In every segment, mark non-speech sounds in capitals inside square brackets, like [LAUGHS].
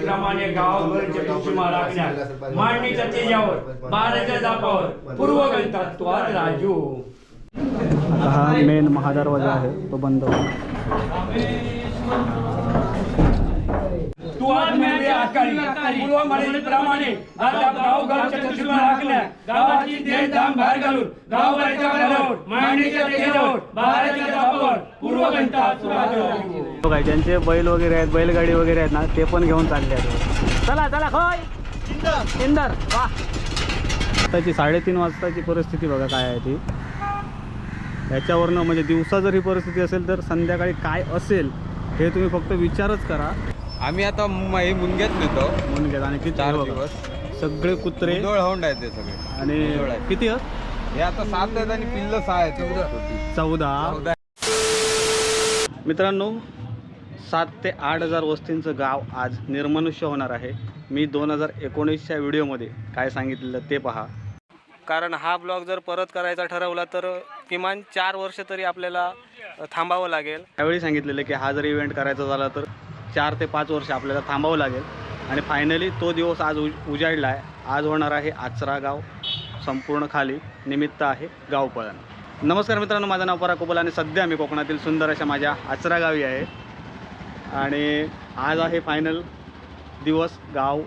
प्रमाणे गावभर चतुष्मा राखण्यात मांडणीच्या तेजावर बाराच्या जापावर. पूर्व गणतात त्वाद राजू हा मेन महादरवाजा आहे तो बंद तू आज म्हणजे आकाळी पूर्वमध्ये प्रमाणे आज आप गावभर चतुष्मा राखण्यात गावाची देह धाम बाहेर घालून गावभरच्या घरावर मांडणीच्या तेजावर बाहेरच्या जापावर पूर्व घंटा बघा हो ज्यांचे बैल वगैरे आहेत बैलगाडी वगैरे आहेत ना ते पण घेऊन चालले आहेत. चला चला खोय इंदर. वा. आताची साडेतीन वाजताची परिस्थिती बघा काय आहे ती. ह्याच्यावरनं म्हणजे दिवसा जर ही परिस्थिती असेल तर संध्याकाळी काय असेल हे तुम्ही फक्त विचारच करा. आम्ही आता म- हे मुनग्यात नेतो. घ्या आणि किती चार बघा. दिवस. सगळे कुत्रे. उदळ होऊन आहेत ते सगळे. आणि उदळ आहेत. किती आहेत? हे आता सात आहेत आणि पिल्ल सहा आहेत. छोटी. चौदा. चौदा. मित्रांनो सात ते आठ हजार वस्तींचं गाव आज निर्मनुष्य होणार आहे. मी दोन हजार एकोणीसच्या व्हिडिओमध्ये काय सांगितलेलं ते पहा. कारण हा ब्लॉग जर परत करायचा ठरवला तर किमान चार वर्ष तरी आपल्याला थांबावं लागेल. त्यावेळी सांगितलेलं की हा जर इव्हेंट करायचा झाला तर चार ते पाच वर्ष आपल्याला थांबावं लागेल. आणि फायनली तो दिवस आज उज उजाडला आहे. आज होणार आहे आचरा गाव. संपूर्ण खाली निमित्त आहे गावपळण नमस्कार मित्रांनो माझं नाव परा कोपल आणि सध्या मी कोकणातील सुंदर अशा माझ्या आचरा गावी आहे. आणि आज आहे फायनल दिवस गाव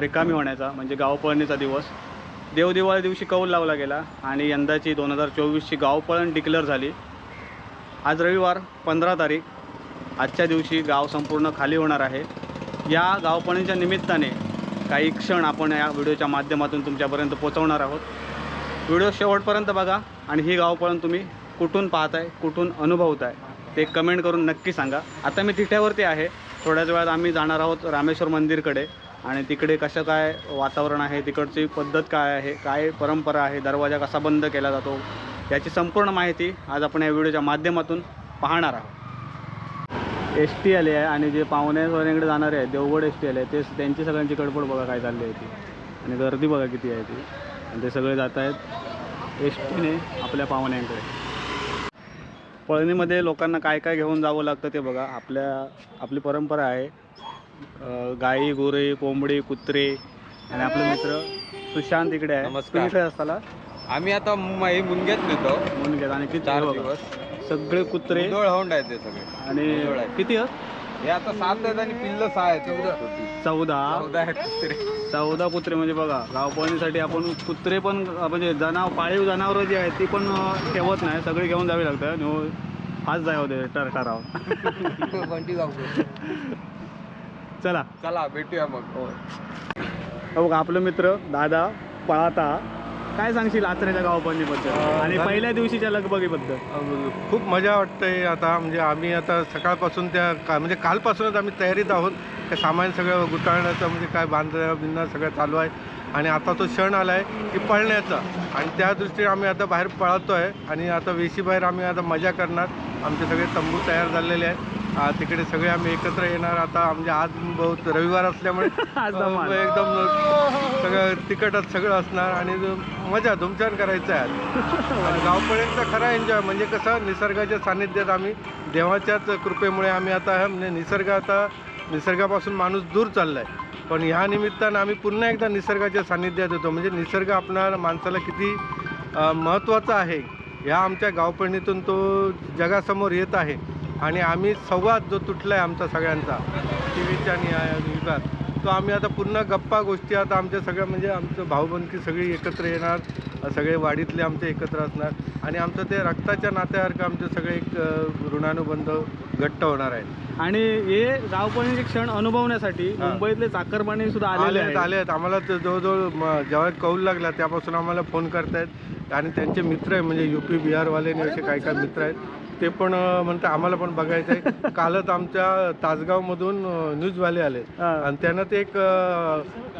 रिकामी होण्याचा म्हणजे गावपळणीचा दिवस. देवदिवाळी दिवशी कौल लावला गेला आणि यंदाची दोन हजार चोवीसची गावपळण डिक्लेअर झाली. आज रविवार पंधरा तारीख. आजच्या दिवशी गाव संपूर्ण खाली होणार आहे. या गावपणीच्या निमित्ताने काही क्षण आपण या व्हिडिओच्या माध्यमातून तुमच्यापर्यंत पोहोचवणार आहोत. व्हिडिओ शेवटपर्यंत बघा आणि ही गावपळण तुम्ही कुठून पाहताय कुठून अनुभवताय ते कमेंट करून नक्की सांगा. आता मी तिठ्यावरती आहे. थोड्याच वेळात आम्ही जाणार आहोत रामेश्वर मंदिरकडे. आणि तिकडे कसं काय वातावरण आहे तिकडची पद्धत काय आहे काय परंपरा आहे दरवाजा कसा बंद केला जातो याची संपूर्ण माहिती आज आपण या व्हिडिओच्या माध्यमातून पाहणार आहोत. एस टी आले आहे आणि जे पाहुणे वगैरे जाणारे आहेत देवगड एस टी आले आहे ते त्यांची सगळ्यांची गडबड बघा काय चालली आहे ती. आणि गर्दी बघा किती आहे ती. आणि ते सगळे जात आहेत एस टीने आपल्या पाहुण्यांकडे. पळणीमध्ये लोकांना काय काय घेऊन जावं लागतं ते बघा. आपल्या आपली परंपरा आहे. गाई गुरे कोंबडी कुत्रे आणि आपले मित्र सुशांत इकडे आहे. नमस्कार. असताना आम्ही आता म- हे मुनग्यात नेतो. घेत आणि किती चार बघा. दिवस. सगळे कुत्रे. उदळ होऊन आहेत ते सगळे. आणि आहेत. किती हे आता सात आहेत आणि पिल्ल सहा आहेत. चौदा. चौदा? आहेत कुत्रे. चौदा कुत्रे म्हणजे बघा गावपळणीसाठी आपण कुत्रे पण अं, म्हणजे जनाव पाळीव जनावरं जी आहेत ती पण अं, ठेवत नाही. सगळी घेऊन जावी लागतं आणि हाच जाय होते टर ठराव [LAUGHS] चला. चला भेटूया मग. हो बघा आपलं मित्र दादा पळाता. काय सांगशील आचऱ्याच्या गावपळणीबद्दल आणि पहिल्या दिवशीच्या लगबगीबद्दल. खूप मजा वाटते आता म्हणजे आम्ही आता सकाळपासून त्या का म्हणजे कालपासूनच आम्ही तयारीत आहोत. त्या सामान सगळं गुताळण्याचं म्हणजे काय बांधणं बिंधणं सगळं चालू आहे. आणि आता तो क्षण आला आहे की पळण्याचा. आणि त्या दृष्टीने आम्ही आता बाहेर पळतो आहे आणि आता वेशी बाहेर आम्ही आता मजा करणार. आमचे सगळे तंबू तयार झालेले आहेत. तिकडे सगळे आम्ही एकत्र येणार आता म्हणजे आज बहुत रविवार असल्यामुळे. [LAUGHS] एकदम सगळं तिकटच सगळं असणार आणि मजा धुमछान करायचं आहे. आणि गावपर्यंत खरा एन्जॉय म्हणजे कसं निसर्गाच्या सानिध्यात आम्ही देवाच्याच कृपेमुळे आम्ही आता म्हणजे निसर्ग आता निसर्गापासून माणूस दूर चालला आहे पण ह्या निमित्तानं आम्ही पुन्हा एकदा निसर्गाच्या सानिध्यात येतो म्हणजे निसर्ग आपणाला माणसाला किती महत्त्वाचा आहे ह्या आमच्या गावपळणीतून तो जगासमोर येत आहे आणि आम्ही संवाद जो तुटला आहे आमचा सगळ्यांचा टी व्हीच्या युगात तो आम्ही आता पुन्हा गप्पा गोष्टी आता आमच्या सगळ्या म्हणजे आमचं भाऊबंदकी सगळी एकत्र येणार सगळे वाडीतले आमचे एकत्र असणार आणि आमचं ते रक्ताच्या नात्यासारखं आमचे सगळे एक ऋणानुबंध घट्ट होणार आहेत. आणि हे गावपळणीचे क्षण अनुभवण्यासाठी. मुंबईतले चाकरमानी सुद्धा आले आलेले आहेत. आले आहेत आम्हाला जवळजवळ जेव्हा कौल लागला त्यापासून आम्हाला फोन करतायत आणि त्यांचे मित्र आहे म्हणजे यू पी बिहारवाले आणि असे काही काही मित्र आहेत. ते पण म्हणतात आम्हाला पण बघायचं आहे [LAUGHS] कालच आमच्या तासगावमधून न्यूजवाले आले. आणि त्यांना ते एक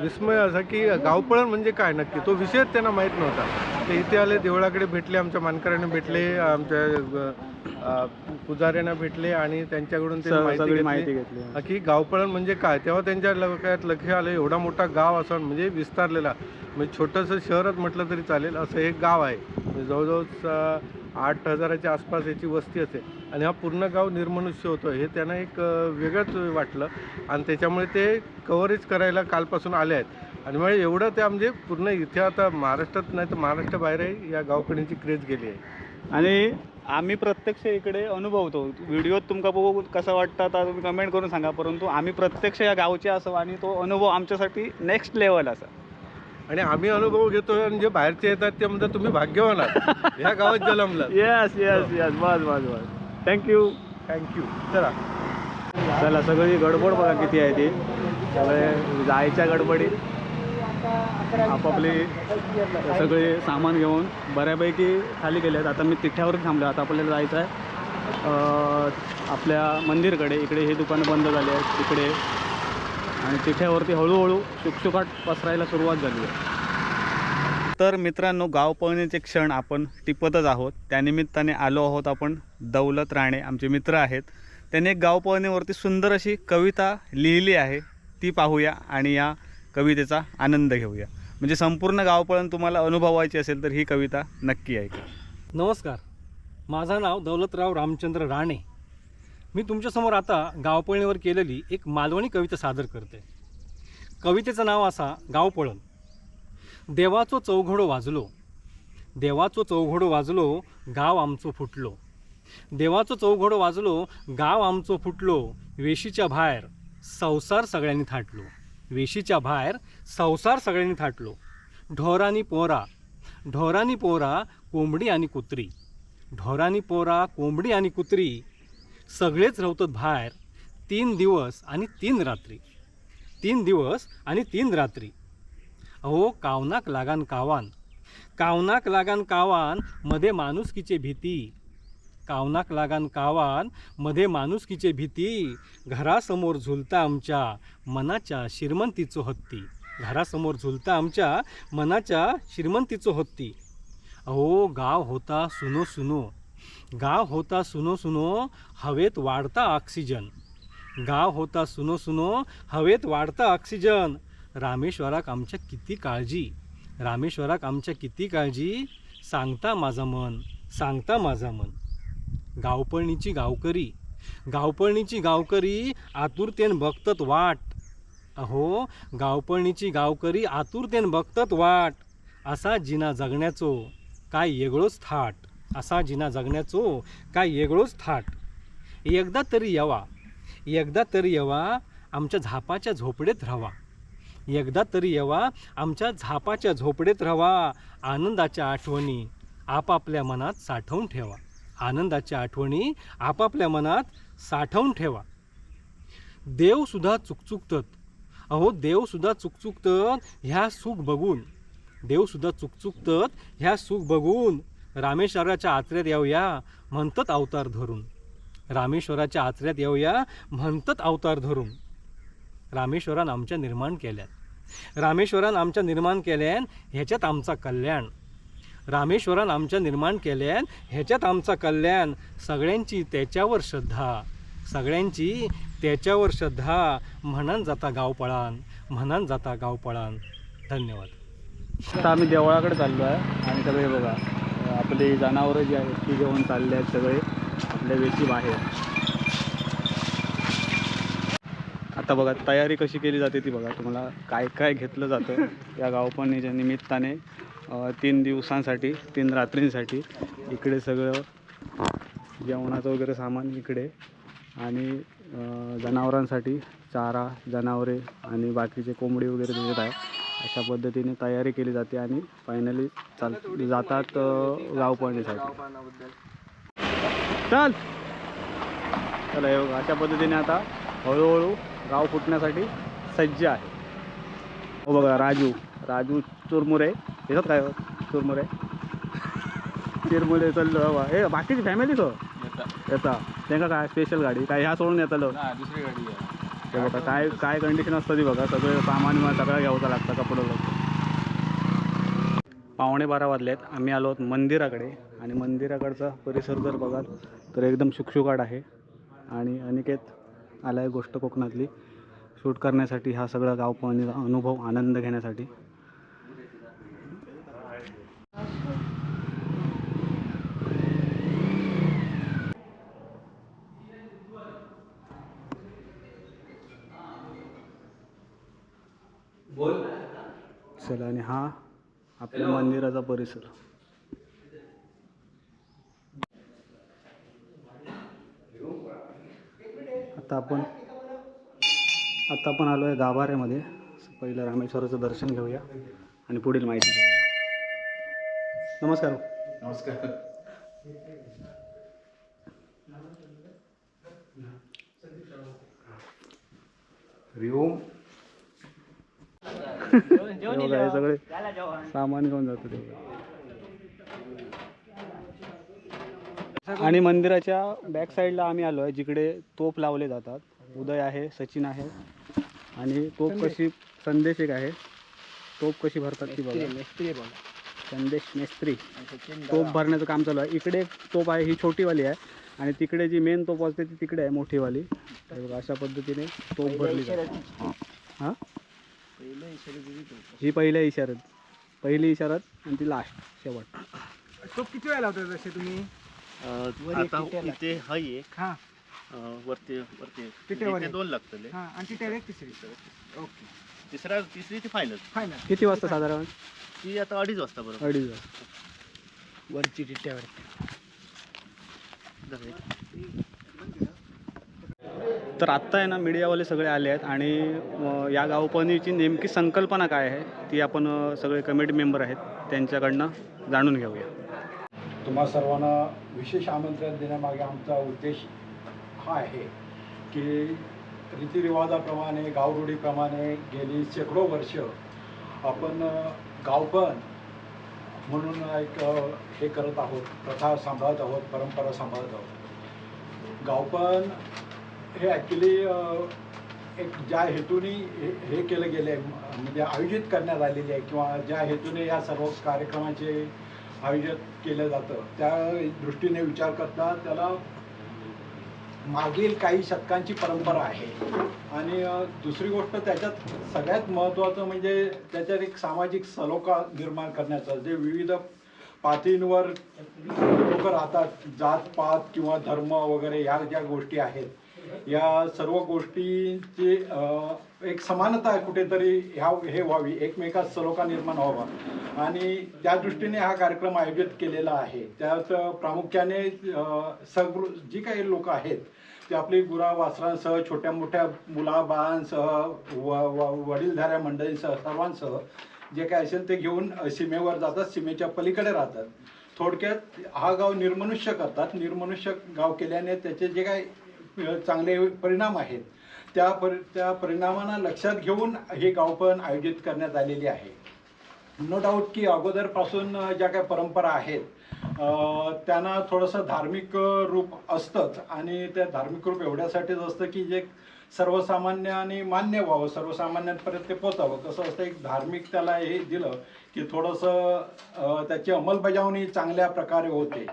विस्मय असं की गावपळण म्हणजे काय नक्की? तो विषयच त्यांना माहीत नव्हता. ते इथे आले देवळाकडे भेटले आमच्या मानकऱ्यांना भेटले आमच्या पुजाऱ्यांना भेटले आणि त्यांच्याकडून ते माहिती घेतली. की गावपळण म्हणजे काय? तेव्हा त्यांच्या लक्षात लक्ष आलं एवढा मोठा गाव असं म्हणजे विस्तारलेला. म्हणजे छोटंसं शहरच म्हटलं तरी चालेल असं एक गाव आहे. जवळजवळ आठ हजाराच्या आसपास याची वस्ती असते. आणि हा पूर्ण गाव निर्मनुष्य होतो. हे त्यांना एक वेगळंच वाटलं. आणि त्याच्यामुळे ते कव्हरेज करायला कालपासून आले आहेत. आणि म्हणजे एवढं त्या म्हणजे पूर्ण इथे आता महाराष्ट्रात नाही तर महाराष्ट्राबाहेरही या गावकड्यांची क्रेज गेली आहे. आणि आम्ही प्रत्यक्ष इकडे अनुभवतो. व्हिडिओत तुमका बघू कसं वाटतं आता तुम्ही कमेंट करून सांगा. परंतु आम्ही प्रत्यक्ष या गावचे असो आणि तो अनुभव आमच्यासाठी नेक्स्ट लेवल असा. आणि आम्ही अनुभव घेतो आणि जे बाहेरचे येतात ते म्हणतात तुम्ही भाग्यवान आहात. ह्या गावात जन्मलात. येस येस येस बस बस बस. थँक्यू थँक्यू चला. चला सगळी गडबड बघा किती आहे ती. सगळे जायच्या गडबडीत. आपापले सगळे सामान घेऊन बऱ्यापैकी खाली गेले आहेत आता मी तिठ्यावर थांबलो आता आपल्याला जायचं आहे. आपल्या मंदिरकडे. इकडे हे दुकानं बंद झाली आहेत. तिकडे आणि तिठ्यावरती हळूहळू शुकशुकाट पसरायला सुरुवात झाली आहे. तर मित्रांनो गाव पळणीचे क्षण आपण टिपतच आहोत. त्यानिमित्ताने आलो आहोत आपण दौलत राणे आमचे मित्र आहेत. त्यांनी एक गाव पळणीवरती सुंदर अशी कविता लिहिली आहे. ती पाहूया आणि या कवितेचा आनंद घेऊया. म्हणजे संपूर्ण गावपळण तुम्हाला अनुभवायची असेल तर ही कविता नक्की ऐका. नमस्कार. माझं नाव दौलतराव रामचंद्र राणे. मी तुमच्यासमोर आता गावपळणीवर केलेली एक मालवणी कविता सादर करते. कवितेचं नाव असा गावपळण. देवाचो चौघडो वाजलो. देवाचो चौघडो वाजलो गाव आमचो फुटलो. देवाचो चौघडो वाजलो गाव आमचो फुटलो. वेशीच्या बाहेर संसार सगळ्यांनी थाटलो. वेशीच्या बाहेर संसार सगळ्यांनी थाटलो. ढोरानी पोरा ढोरानी पोरा कोंबडी आणि कुत्री. ढोरानी पोरा कोंबडी आणि कुत्री. सगळेच रवतात बाहेर तीन दिवस आणि तीन रात्री. तीन दिवस आणि तीन रात्री. अहो कावनाक लागान कावान. कावनाक लागान कावानमध्ये माणुसकीचे भीती. कावनाक लागान कावानमध्ये माणुसकीचे भीती. घरासमोर झुलता आमच्या मनाच्या श्रीमंतीचो हत्ती. घरासमोर झुलता आमच्या मनाच्या श्रीमंतीचो हत्ती. अहो गाव होता सुनो सुनो. गाव होता सुनो सुनो हवेत वाढता ऑक्सिजन गाव होता सुनो सुनो हवेत वाढता ऑक्सिजन रामेश्वराक आमच्या किती काळजी? रामेश्वराक आमच्या किती काळजी? सांगता माझं मन सांगता माझा मन. गावपळणीची गावकरी गावपळणीची गावकरी आतुरतेन बघतत वाट. अहो गावपळणीची गावकरी आतुरतेन बघतत वाट. असा जिना जगण्याचो काय येगळोच थाट. असा जिना जगण्याचो काय वेगळोच थाट. एकदा तरी येवा. एकदा तरी येवा आमच्या झापाच्या झोपडेत राहावा. एकदा तरी येवा आमच्या झापाच्या झोपडेत राहावा. आनंदाच्या आठवणी आपापल्या मनात साठवून ठेवा. आनंदाच्या आठवणी आपापल्या मनात साठवून ठेवा. देवसुद्धा चुकचुकतात. अहो देवसुद्धा चुकचुकतात ह्या सुख बघून. देवसुद्धा चुकचुकतात ह्या सुख बघून. रामेश्वराच्या आचऱ्यात येऊया म्हणतात अवतार धरून. रामेश्वराच्या आचऱ्यात येऊया म्हणतात अवतार धरून. रामेश्वरान आमच्या निर्माण केल्यात. रामेश्वरान आमच्या निर्माण केल्यान ह्याच्यात आमचा कल्याण. रामेश्वरान आमच्या निर्माण केल्यान ह्याच्यात आमचा कल्याण. सगळ्यांची त्याच्यावर श्रद्धा. सगळ्यांची त्याच्यावर श्रद्धा. म्हणान जाता गावपळान म्हणान जाता गावपळान धन्यवाद. आता आम्ही देवळाकडे चाललो आहे आणि सगळे बघा. आपली जनावरं जी आहेत ती घेऊन चालले आहेत सगळे. आपल्या वेशी बाहेर. आता बघा तयारी कशी केली जाते ती बघा. तुम्हाला काय काय घेतलं जातं या गावपणीच्या निमित्ताने. तीन दिवसांसाठी तीन रात्रींसाठी इकडे सगळं जेवणाचं वगैरे सामान इकडे आणि जनावरांसाठी चारा जनावरे आणि बाकीचे कोंबडी वगैरे देत आहे. अशा पद्धतीने तयारी केली जाते आणि फायनली चाल जातात अं, गावपळणीसाठी चल! चला हे अशा पद्धतीने आता हळूहळू गाव फुटण्यासाठी सज्ज आहे. हो बघा राजू राजू चुरमुरे. येतात काय हो? चुरमुरे? चिरमुरे चल बाबा हे बाकीची फॅमिली तो येता त्यांना काय स्पेशल गाडी? काय ह्या सोडून येतालो दुसरी गाडी ते बघा काय काय कंडिशन असतं ती बघा. सगळं सामान सगळं घ्यावं लागतं कपडं लागतं पावणे बारा वाजलेत. आम्ही आलो आहोत मंदिराकडे. आणि मंदिराकडचा परिसर जर बघाल तर एकदम शुकशुकाट आहे. आणि अनिकेत आला आहे गोष्ट कोकणातली. शूट करण्यासाठी हा सगळा गाव अनुभव आनंद घेण्यासाठी. चला आणि हा आपल्या मंदिराचा परिसर. आता आपण आता आपण आलो आहे गाभाऱ्यामध्ये. पहिलं रामेश्वराचं दर्शन घेऊया आणि पुढील माहिती घेऊया. नमस्कार नमस्कार. हरिओम. सगळे सामान घेऊन जातो ते. आणि मंदिराच्या बॅक साईडला आम्ही आलो आहे जिकडे तोफ लावले जातात. उदय आहे सचिन आहे. आणि तोफ कशी संदेश एक आहे. तोफ कशी भरतात ती बघा. संदेश मेस्त्री. तोफ भरण्याचं काम चालू आहे. इकडे एक तोफ आहे ही छोटीवाली आहे. आणि तिकडे जी मेन तोफ असते ती तिकडे आहे मोठीवाली. अशा पद्धतीने तोफ भरली जाते. हां? ही पहिल्या इशारात पहिली इशारात आणि ती लास्ट शेवट. तो किती वेळा लावता जसे तुम्ही? आता इथे हाय एक हा. अं, वरती वरती. पिठेवर इथे एक. दोन लागतले. हा आणि ती डायरेक्ट तिसरी. ओके. तिसरा तिसरी ती फायनल फायनल किती वाजता साधारण? ती आता अडीच वाजता बरोबर. अडीच वाजता. वरची टिट्ट्यावर तर आत्ता आहे ना मीडियावाले सगळे आले आहेत आणि या गावपणीची नेमकी संकल्पना काय आहे ती आपण सगळे कमिटी मेंबर आहेत त्यांच्याकडनं जाणून घेऊया. तुम्हा सर्वांना विशेष आमंत्रण देण्यामागे आमचा उद्देश हा आहे की रीतिरिवाजाप्रमाणे गावरूढीप्रमाणे गेली शेकडो वर्ष आपण गावपण म्हणून एक हे करत आहोत प्रथा सांभाळत आहोत परंपरा सांभाळत आहोत. गावपण हे ॲक्च्युली एक ज्या हेतूने हे हे केलं गेलं आहे म्हणजे आयोजित करण्यात आलेले आहे किंवा ज्या हेतूने या सर्व कार्यक्रमाचे आयोजित केलं जातं त्या दृष्टीने विचार करता त्याला मागील काही शतकांची परंपरा आहे. आणि दुसरी गोष्ट त्याच्यात सगळ्यात महत्त्वाचं म्हणजे त्याच्यात एक सामाजिक सलोखा निर्माण करण्याचा जे विविध पातळींवर लोक राहतात जात पात किंवा धर्म वगैरे ह्या ज्या गोष्टी आहेत या सर्व गोष्टींची एक समानता कुठेतरी ह्या हे व्हावी एकमेकात सलोखा निर्माण व्हावा. आणि त्या दृष्टीने हा कार्यक्रम आयोजित केलेला आहे. त्यात प्रामुख्याने सगृ जी काही लोक आहेत ते आपली गुरा वासरांसह छोट्या मोठ्या मुलाबाळांसह व व वडीलधाऱ्या मंडळींसह सर्वांसह जे काय असेल ते घेऊन सीमेवर जातात सीमेच्या पलीकडे राहतात. थोडक्यात हा गाव निर्मनुष्य करतात. निर्मनुष्य गाव केल्याने त्याचे जे काय चांगले परिणाम आहेत. त्या परि त्या परिणामांना लक्षात घेऊन हे गावपण आयोजित करण्यात आलेले आहे. नो डाऊट की अगोदरपासून ज्या काही परंपरा आहेत त्यांना थोडंसं धार्मिक रूप असतंच. आणि त्या धार्मिक रूप एवढ्यासाठीच असतं की जे सर्वसामान्याने मान्य व्हावं सर्वसामान्यांपर्यंत ते पोचावं. कसं असतं एक धार्मिक त्याला हे दिलं की थोडंसं त्याची अंमलबजावणी चांगल्या प्रकारे होते.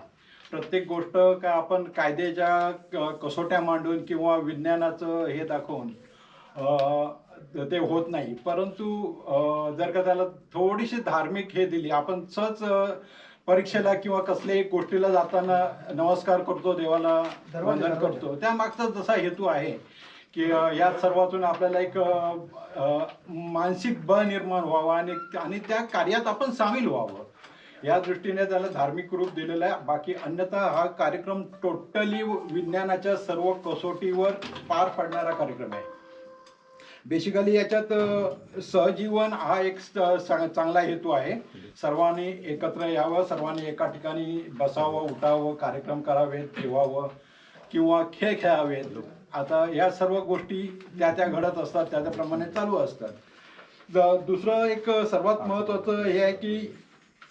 प्रत्येक गोष्ट काय आपण कायद्याच्या कसोट्या मांडून किंवा विज्ञानाचं हे दाखवून अ, ते होत नाही. परंतु जर का त्याला थोडीशी धार्मिक हे दिली आपण सहज परीक्षेला किंवा कसल्याही गोष्टीला जाताना नमस्कार करतो देवाला वंदन करतो. त्या मागचा जसा हेतू आहे की या सर्वातून आपल्याला एक मानसिक बळ निर्माण व्हावं आणि आणि त्या कार्यात आपण सामील व्हावं. या दृष्टीने त्याला धार्मिक रूप दिलेलं आहे. बाकी अन्यथा हा कार्यक्रम टोटली विज्ञानाच्या सर्व कसोटीवर पार पडणारा कार्यक्रम आहे. बेसिकली याच्यात सहजीवन हा एक स- चांगला हेतू आहे. सर्वांनी एकत्र यावं सर्वांनी एका ठिकाणी बसावं उठावं कार्यक्रम करावेत ठेवावं किंवा खेळ खेळावेत. आता या सर्व गोष्टी त्या त्या घडत असतात त्या त्याप्रमाणे चालू असतात. दुसरं एक सर्वात महत्त्वाचं हे आहे की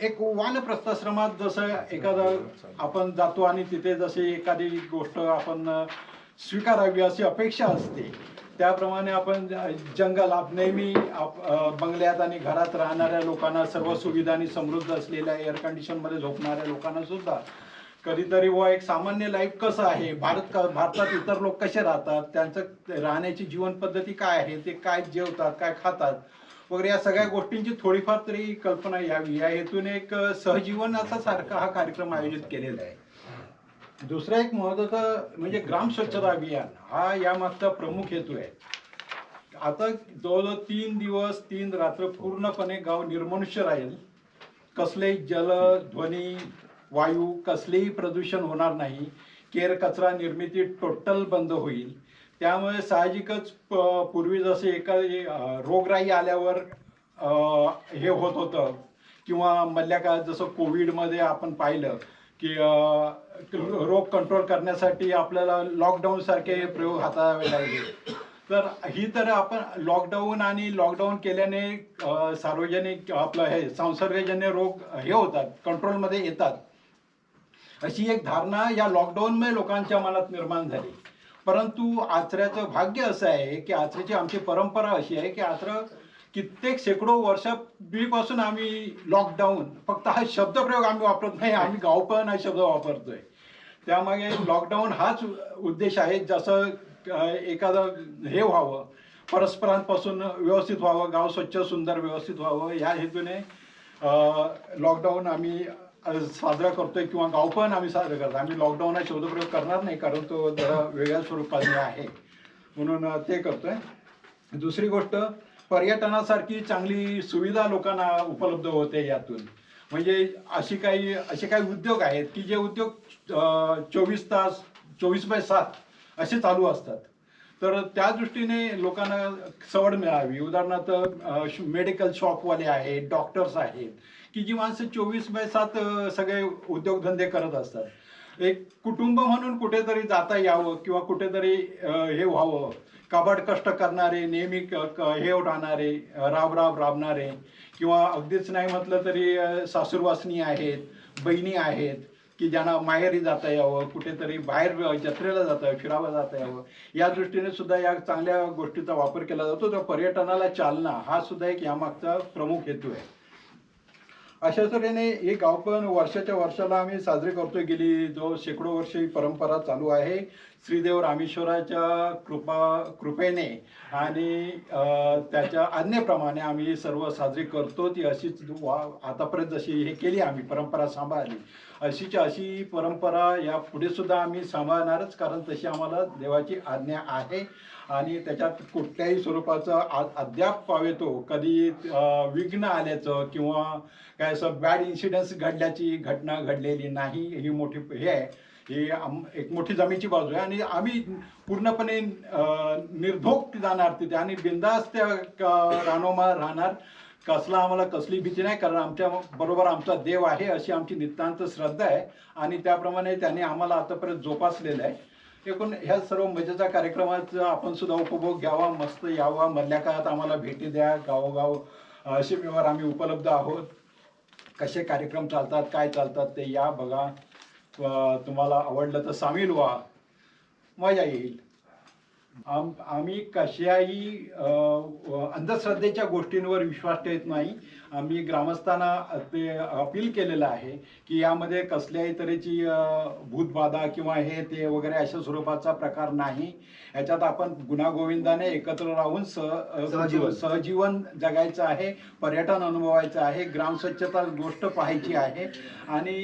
एक वानप्रस्थाश्रमात जसं एखादा आपण जातो आणि तिथे जशी एखादी गोष्ट आपण स्वीकारावी अशी अपेक्षा असते. त्याप्रमाणे आपण जंगलात नेहमी आप- बंगल्यात आणि घरात राहणाऱ्या लोकांना सर्व सुविधांनी समृद्ध असलेल्या एअर कंडिशनमध्ये झोपणाऱ्या लोकांना सुद्धा कधीतरी व एक सामान्य लाईफ कसं आहे? भारत का भारतात इतर लोक कसे राहतात? त्यांचं राहण्याची जीवन पद्धती काय आहे? ते काय जेवतात? काय खातात? वगैरे या सगळ्या गोष्टींची थोडीफार तरी कल्पना यावी या हेतूने एक सहजीवनाचा सारखा हा कार्यक्रम आयोजित केलेला आहे. दुसरा एक महत्त्वाचा म्हणजे ग्राम स्वच्छता अभियान हा यामागचा प्रमुख हेतू आहे. आता जवळजवळ तीन दिवस तीन रात्र पूर्णपणे गाव निर्मनुष्य राहील. कसलेही जल ध्वनी वायू कसलेही प्रदूषण होणार नाही. केर कचरा निर्मिती टोटल बंद होईल. त्यामुळे साहजिकच प- पूर्वी जसे एखादी रोगराई आल्यावर हे होत होतं. किंवा मधल्या काळात जसं कोविडमध्ये आपण पाहिलं की रोग कंट्रोल करण्यासाठी आपल्याला लॉकडाऊन सारखे प्रयोग हाताळावे लागले. तर ही तर आपण लॉकडाऊन आणि लॉकडाऊन केल्याने सार्वजनिक आपलं हे संसर्गजन्य रोग हे होतात कंट्रोलमध्ये येतात. अशी एक धारणा या लॉकडाऊनमुळे लोकांच्या मनात निर्माण झाली. परंतु आचऱ्याचं भाग्य असं आहे की आचऱ्याची आमची परंपरा अशी आहे की आचरं कित्येक शेकडो वर्षापूर्वीपासून आम्ही लॉकडाऊन फक्त हा शब्दप्रयोग आम्ही वापरत नाही आम्ही गावपण हा शब्द वापरतोय. त्यामागे लॉकडाऊन हाच उद्देश आहे जसं एखादं हे व्हावं परस्परांपासून व्यवस्थित व्हावं गाव स्वच्छ सुंदर व्यवस्थित व्हावं या हेतूने लॉकडाऊन आम्ही साजरा करतोय किंवा गाव पण आम्ही साजरा करतो आम्ही लॉकडाऊन हा करणार नाही कारण तो जरा वेगळ्या स्वरूपाने आहे. म्हणून ते करतोय. दुसरी गोष्ट पर्यटनासारखी चांगली सुविधा लोकांना उपलब्ध होते यातून. म्हणजे अशी काही असे काही उद्योग आहेत की जे उद्योग चोवीस तास चोवीस बाय सात असे चालू असतात. तर त्या दृष्टीने लोकांना सवड मिळावी. उदाहरणार्थ मेडिकल शॉपवाले आहेत डॉक्टर्स आहेत. की जी माणसं चोवीस बाय सात सगळे उद्योगधंदे करत असतात. एक कुटुंब म्हणून कुठेतरी जाता यावं किंवा कुठेतरी हे व्हावं. कबाड कष्ट करणारे नेहमी क- हे राहणारे राब राब राबणारे किंवा अगदीच नाही म्हटलं तरी सासूरवासनी आहेत बहिणी आहेत की ज्यांना माहेरी जाता यावं कुठेतरी बाहेर जत्रेला जाता फिरावं जाता यावं. या दृष्टीने सुद्धा या चांगल्या गोष्टीचा वापर केला जातो. तर पर्यटनाला चालना हा सुद्धा एक यामागचा प्रमुख हेतू आहे. अशा तऱ्हेने हे गावपण वर्षाच्या वर्षाला आम्ही साजरे करतोय. गेली जो शेकडो वर्ष ही परंपरा चालू आहे. श्रीदेव रामेश्वराच्या कृपा कृपेने आणि त्याच्या आज्ञेप्रमाणे आम्ही सर्व साजरी करतो. ती अशीच वा आतापर्यंत जशी हे केली आम्ही परंपरा सांभाळली अशीच्या अशी परंपरा या पुढे सुद्धा आम्ही सांभाळणारच कारण तशी आम्हाला देवाची आज्ञा आहे. आणि त्याच्यात कुठल्याही स्वरूपाचा अद्याप पावेतो कधी विघ्न आल्याचं किंवा काय असं बॅड इन्सिडन्स घडल्याची घटना घडलेली नाही ही मोठी हे आहे. ही आम- एक मोठी जमीची बाजू आहे. आणि आम्ही पूर्णपणे निर्धोक जाणार तिथे आणि बिंदास त्या क- रानोमा राहणार. कसला आम्हाला कसली भीती नाही कारण आमच्या बरोबर आमचा देव आहे अशी आमची नितांत श्रद्धा आहे. आणि त्याप्रमाणे त्याने आम्हाला आतापर्यंत जोपासलेलं आहे. एकूण ह्या सर्व मजेच्या कार्यक्रमाचा आपण सुद्धा उपभोग घ्यावा मस्त यावा. मधल्या काळात आम्हाला भेटी द्या गावोगाव असे व्यवहार आम्ही उपलब्ध आहोत. कसे कार्यक्रम चालतात काय चालतात ते या बघा. तुम्हाला आवडलं तर सामील व्हा. मजा येईल. आम आम्ही कशाही अंधश्रद्धेच्या गोष्टींवर विश्वास ठेवत नाही. आम्ही ग्रामस्थांना ते अपील केलेलं आहे की यामध्ये कसल्याही तऱ्हेची भूतबाधा किंवा हे ते वगैरे अशा स्वरूपाचा प्रकार नाही. याच्यात आपण गुणागोविंदाने एकत्र राहून सह सहजीवन. जगायचं आहे पर्यटन अनुभवायचं आहे ग्रामस्वच्छता गोष्ट पाहायची आहे. आणि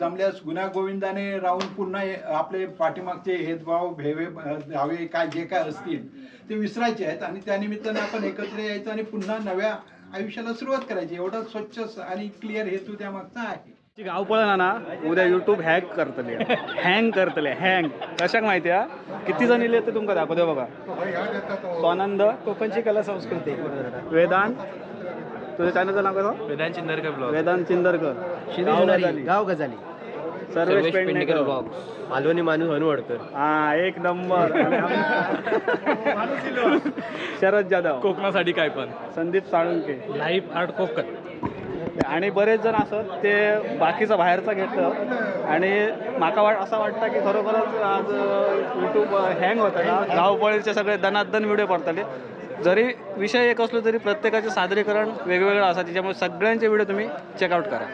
जमल्यास गुण्यागोविंदाने राहून पुन्हा आपले पाठीमागचे हेदभाव भेवे दावे काय जे काय असतील ते विसरायचे आहेत. आणि त्यानिमित्ताने आपण एकत्र यायचं आणि पुन्हा नव्या आयुष्याला सुरुवात करायची. एवढा स्वच्छ आणि क्लिअर हेतू त्यामागचा आहे. गाव पळना ना उद्या युट्यूब हॅक करतले. हँग करतले हँग कशाक माहिती आहे किती जण येले ते तुमका दाखवते बघा. स्वानंद कोकणची कला संस्कृती. वेदांत. तुझ्या चॅनलचं नाव कसं वेदांत चिंदरकर ब्लॉग वेदांत चिंदरकर गाव गजाली. सर्वेश पेडणेकर मालवणी माणूस अनुवडकर हा एक नंबर. शरद जाधव. कोकणासाठी काय पण. Sandeep Salunke. Live art Konkan. आणि बरेच जण असत ते बाकीचा बाहेरचा घेतात. आणि माका वाट असं वाटतं की खरोखरच आज यूट्यूब हँग होतं ना. धावपळीचे सगळे दनादन व्हिडिओ पडताले. जरी विषय एक असलो तरी प्रत्येकाचे सादरीकरण वेगवेगळं असतात त्याच्यामुळे सगळ्यांचे व्हिडिओ तुम्ही चेकआउट करा.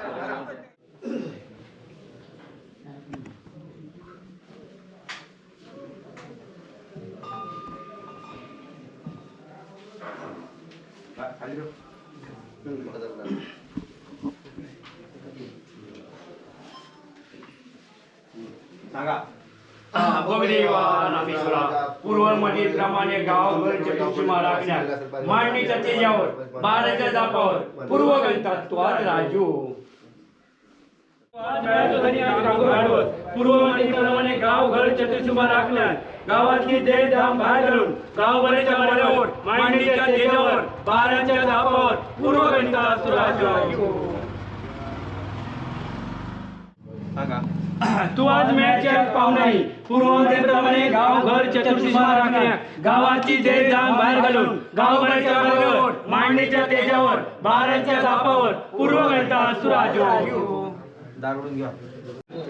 सांगा. नामेश्वरा पूर्वमध्ये प्रमाणे गाव घर चतुर्सीमा राखण्यात मांडणीच्या तेजावर बाराच्या जापावर पूर्व राजू प्रमाणे चतुर्सीमा राखण्यात गावातली देह धाम बाहेर घालून गावभराच्या बळावर मांडणीच्या तेजावर बाराच्या जापावर पूर्व गणतात तो राजू तू आज मॅचच्या पाहुणाई. पूर्वप्रमाणे गाव घर चतुर्सीमा राखण्यात गावाची जय जाम बाहेर घालून गावभराच्या बळावर मांडणीच्या तेजावर बाराच्या जापावर पूर्व गणतात सुराजो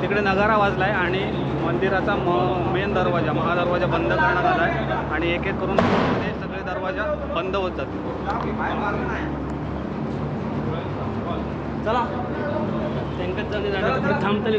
तिकडे नगारा वाजलाय आणि मंदिराचा म मेन दरवाजा महादरवाजा बंद करण्यात आला आहे आणि एक एक करून ते सगळे दरवाजा बंद होत जातील. चला. थांबतले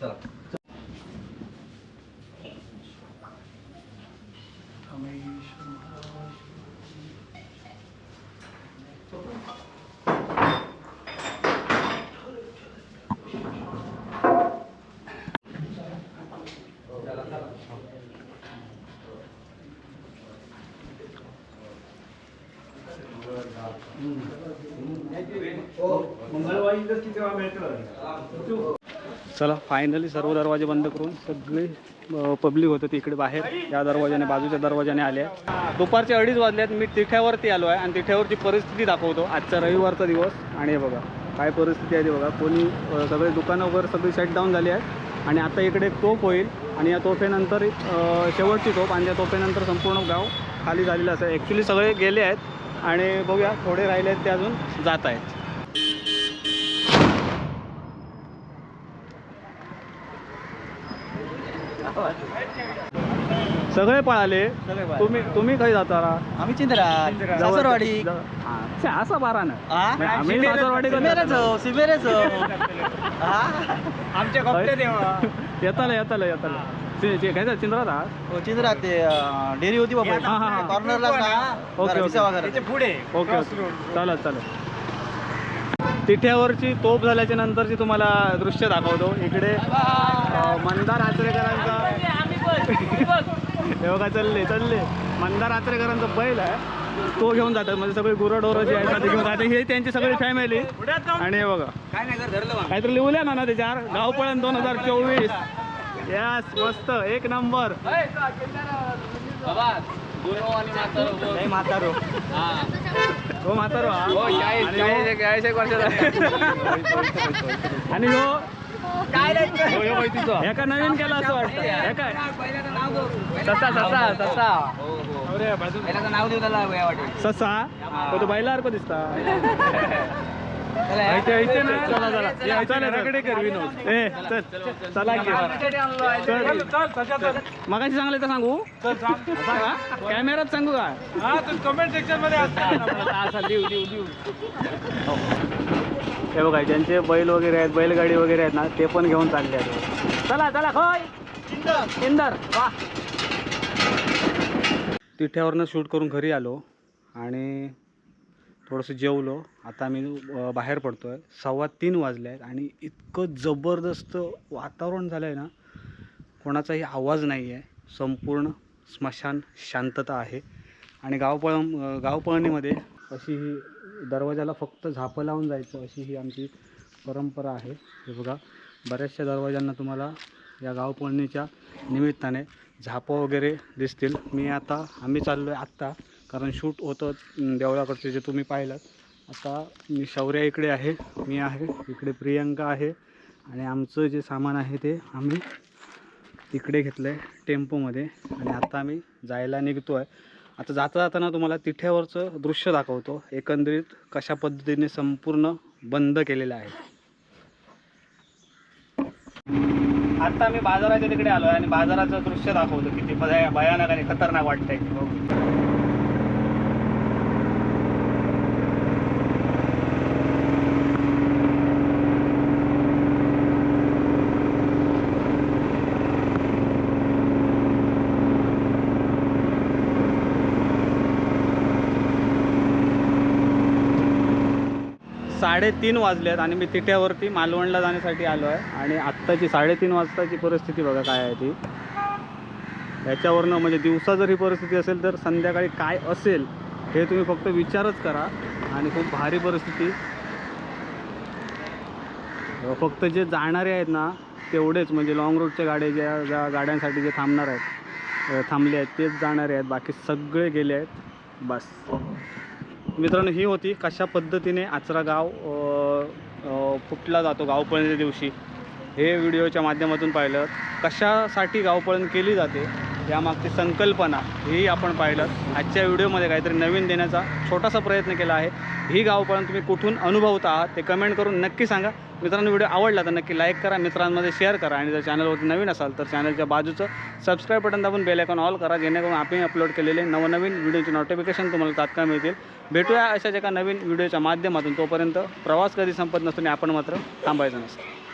चला फायनली सर्व दरवाजे बंद करून सगळे पब्लिक होतं तिकडे बाहेर. या दरवाजाने बाजूच्या दरवाजाने आले आहे. दुपारचे अडीच आहेत. मी तिठ्यावरती आलो आहे आणि तिठ्यावरची परिस्थिती दाखवतो. आजचा रविवारचा दिवस आणि हे बघा काय परिस्थिती आहे ते बघा. कोणी सगळे दुकानं वगैरे सगळी शटडाऊन झाली आहेत आणि आता इकडे तोफ होईल आणि या तोफेनंतर शेवटची तोफ आणि या तोफेनंतर संपूर्ण गाव खाली झालेलं असं ॲक्च्युली सगळे गेले आहेत आणि बघूया थोडे राहिले आहेत ते अजून जात आहेत. सगळे पळाले. तुम्ही तुम्ही काही जाता आम्ही चिंद्रा सासरवाडी. असा बारा ना आम्ही सासरवाडी सिमेरेच आमच्या येताला येताला येताला. काय चिंद्रा चिंद्रा ते डेअरी होती बाबा. हा, हा, हा. कॉर्नरला ओके ओके. पुढे ओके ओके. चालेल चालेल. तिठ्यावरची तोप झाल्याच्या नंतरची तुम्हाला दृश्य दाखवतो. इकडे अं, मंदार आचरेकरांचा [LAUGHS] हे बघा चालले चालले. मंदार आचरेकरांचा बैल आहे. तो घेऊन जातात. म्हणजे सगळे गुरडोरं जे आहेत ना ते घेऊन जातात. हे त्यांची सगळी फॅमिली आणि हे बघा. काहीतरी लिहूया ना ना त्याच्यावर गावपळण दोन हजार चोवीस. यस मस्त. एक नंबर. म्हातारो हो. म्हातारो हा. आणि हो- आणि हो. एका नवीन केला असं वाटतं? एका ससा ससा ससा. ससा? हो, तो बैलासारखं दिसता. चला चला चला कर विनोद. ए चल चला की चल. मगाशी सांगले तर सांगू? कॅमेरात सांगू का? कमेंट सेक्शनमध्ये हे बघा ज्यांचे बैल वगैरे आहेत बैलगाडी वगैरे आहेत ना ते पण घेऊन चालले आहेत. चला चला खोय इंदर. वा. तिठ्यावरनं शूट करून घरी आलो आणि थोडंसं जेवलो. आता आम्ही अ, बाहेर पडतो आहे सव्वा तीन वाजले आहेत आणि इतकं जबरदस्त वातावरण झालं आहे ना कोणाचाही आवाज नाही आहे संपूर्ण स्मशान शांतता आहे. आणि गावपळ गावपळणीमध्ये अशी ही दरवाजाला फक्त झापं लावून जायचं अशी ही आमची परंपरा आहे. हे बघा बऱ्याचशा दरवाजांना तुम्हाला या गावपळणीच्या निमित्ताने झापं वगैरे दिसतील. मी आता आम्ही चाललो आहे आत्ता कारण शूट होतं देवळाकडचे जे तुम्ही पाहिलं आता मी शौर्या इकडे आहे मी आहे इकडे प्रियंका आहे आणि आमचं जे सामान आहे ते आम्ही तिकडे घेतलं आहे टेम्पोमध्ये. आणि आता आम्ही जायला निघतो आहे आता जाता जाताना तुम्हाला तिठ्यावरचं दृश्य दाखवतो. एकंदरीत कशा पद्धतीने संपूर्ण बंद केलेलं आहे. आता मी बाजाराच्या तिकडे आलो आहे आणि बाजाराचं दृश्य दाखवतो. किती भयानक आणि खतरनाक वाटतंय. साडेतीन वाजले आहेत आणि मी तिट्यावरती मालवणला जाण्यासाठी आलो आहे. आणि आत्ताची साडेतीन वाजताची परिस्थिती बघा काय आहे ती. याच्यावरनं म्हणजे दिवसा जर ही परिस्थिती असेल तर संध्याकाळी काय असेल हे तुम्ही फक्त विचारच करा. आणि खूप भारी परिस्थिती. फक्त जे जाणारे आहेत ना तेवढेच म्हणजे लाँग रूटच्या गाड्या ज्या ज्या गाड्यांसाठी जे थांबणार आहेत थांबले आहेत तेच जाणारे आहेत. बाकी सगळे गेले आहेत. बस. मित्रांनो ही होती कशा पद्धतीने आचरा गाव फुटला जातो गावपळणीच्या दिवशी. हे व्हिडिओच्या माध्यमातून पाहिलं. कशासाठी गावपळण केली जाते? यामागची संकल्पना ही आपण पाहिलं. आजच्या व्हिडिओमध्ये काहीतरी नवीन देण्याचा छोटासा प्रयत्न केला आहे. ही गावपळण तुम्ही कुठून अनुभवत आहात ते कमेंट करून नक्की सांगा. मित्रांनो व्हिडिओ आवडला तर नक्की लाईक करा मित्रांमध्ये शेअर करा आणि जर चॅनलवरती नवीन असाल तर चॅनलच्या बाजूचं सबस्क्राईब बटन दाबून बेलायकॉन ऑल करा जेणेकरून आम्ही अपलोड केलेले नवनवीन व्हिडिओचे नोटिफिकेशन तुम्हाला तात्काळ मिळतील. भेटूया अशाच एका नवीन व्हिडिओच्या माध्यमातून. तोपर्यंत प्रवास कधी संपत नसतो आणि आपण मात्र थांबायचं नसतं.